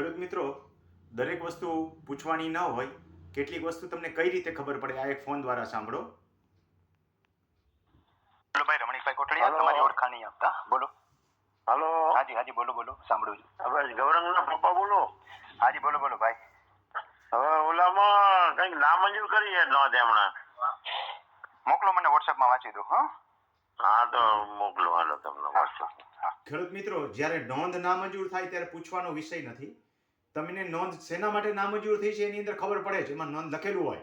ખેડૂત મિત્રો દરેક વસ્તુ પૂછવાની ન હોય કેટલીક વસ્તુ તમને કઈ રીતે ખબર પડે આ એક ફોન દ્વારા સાંભળો. બોલો ભાઈ રમણીકભાઈ કોટડીયા તમારી ઓળખાણ નહીં આપતા. બોલો. હાલો. હાજી હાજી બોલો બોલો સાંભળું છું. હવે ગૌરંગના પપ્પા બોલો. હાજી બોલો બોલો ભાઈ. હવે ઓલામાં કંઈક નામંજૂર કરી છે નોંધ હમણાં મોકલો મને વોટ્સએપમાં વાંચી દો હા? હા તો મોકલો હાલો તમને વોટ્સએપ ખેડૂત મિત્રો જ્યારે નોંધ નામંજૂર થાય ત્યારે પૂછવાનો વિષય નથી. તમને નોંધ શેના માટે નામંજૂર થઈ છે એની અંદર ખબર પડે છે. એમાં નોંધ લખેલું હોય.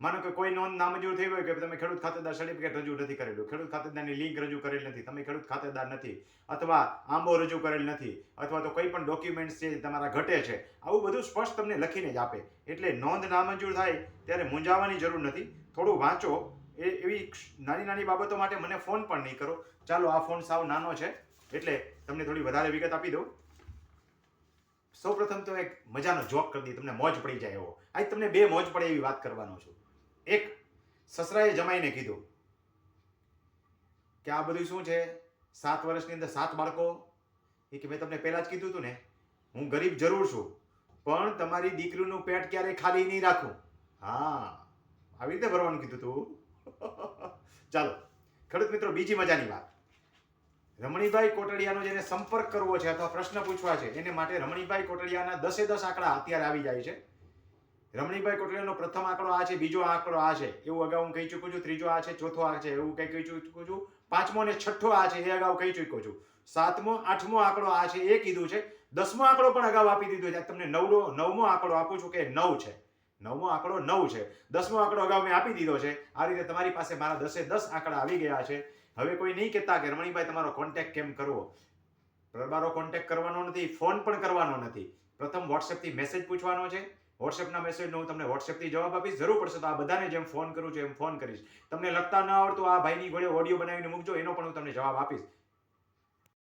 માનો કે કોઈ નોંધ નામંજૂર થઈ હોય કે તમે ખેડૂત ખાતેદાર સર્ટિફિકેટ રજૂ નથી કરેલું. ખેડૂત ખાતેદારની લિંક રજૂ કરેલ નથી. તમે ખેડૂત ખાતેદાર નથી. અથવા આંબો રજૂ કરેલ નથી. અથવા તો કોઈ પણ ડોક્યુમેન્ટ્સ છે તમારા ઘટે છે. આવું બધું સ્પષ્ટ તમને લખીને જ આપે. એટલે નોંધ નામંજૂર થાય ત્યારે મૂંઝાવાની જરૂર નથી. થોડું વાંચો. એ એવી નાની નાની બાબતો માટે મને ફોન પણ નહીં કરો. ચાલો આ ફોન સાવ નાનો છે. એટલે તમને થોડી વધારે વિગત આપી દઉં. સૌપ્રથમ તો એક મજાનો જોક કરી દઈએ, તમને મોજ પડી જાય એવો. આજ તમને બે મોજ પડે એવી વાત કરવાનો છું. એક, સસરાએ જમાઈને કીધું કે આ બધું શું છે? સાત વર્ષની અંદર સાત બાળકો? એ કે મેં તમને પહેલાં જ કીધું હતું ને, હું ગરીબ જરૂર છું, પણ તમારી દીકરીનું પેટ ક્યારેય ખાલી નહીં રાખું. હા, આવી રીતે ભરવાનું કીધું તું. ચાલો, ખેડૂત મિત્રો, બીજી મજાની વાત. રમણીભાઈ કોટડિયાનો જેને સંપર્ક કરવો છે અથવા પ્રશ્ન પૂછવા છે, એને માટે રમણીભાઈ કોટડિયાના દસે દસ આંકડા અત્યારે આવી જાય છે. રમણીભાઈ કોટડિયાનો પ્રથમ આંકડો આ છે, બીજો આંકડો આ છે. એવું અગાઉ હું કહી ચૂકું છું, ત્રીજો આ છે, ચોથો આ છે, એવું કંઈ કહી ચૂક્યું છું. પાંચમો અને છઠ્ઠો આ છે, એ અગાઉ કહી ચૂક્યો છું. સાતમો, આઠમો આંકડો આ છે, એ કીધું છે. દસમો આંકડો પણ અગાઉ આપી દીધો છે. તમને નવડો, નવમો આંકડો આપું છું કે નવ છે. નવમો આંકડો નવ છે. દસમો આંકડો અગાઉ મેં આપી દીધો છે. આ રીતે તમારી પાસે મારા દસે દસ આંકડા આવી ગયા છે. હવે કોઈ નહીં કહેતા કે રમણીભાઈ તમારો કોન્ટેક્ટ કેમ કરવો? તમારો કોન્ટેક્ટ કરવાનો નથી ફોન પણ કરવાનો નથી. પ્રથમ વોટ્સએપથી મેસેજ પૂછવાનો છે. વોટ્સએપના મેસેજનો હું તમને વોટ્સએપથી જવાબ આપીશ. જરૂર પડશે તો આ બધાને જેમ ફોન કરું છું એમ ફોન કરીશ. તમને લખતા ન આવડતું આ ભાઈની ઘોડે ઓડિયો બનાવીને મૂકજો, એનો પણ હું તમને જવાબ આપીશ.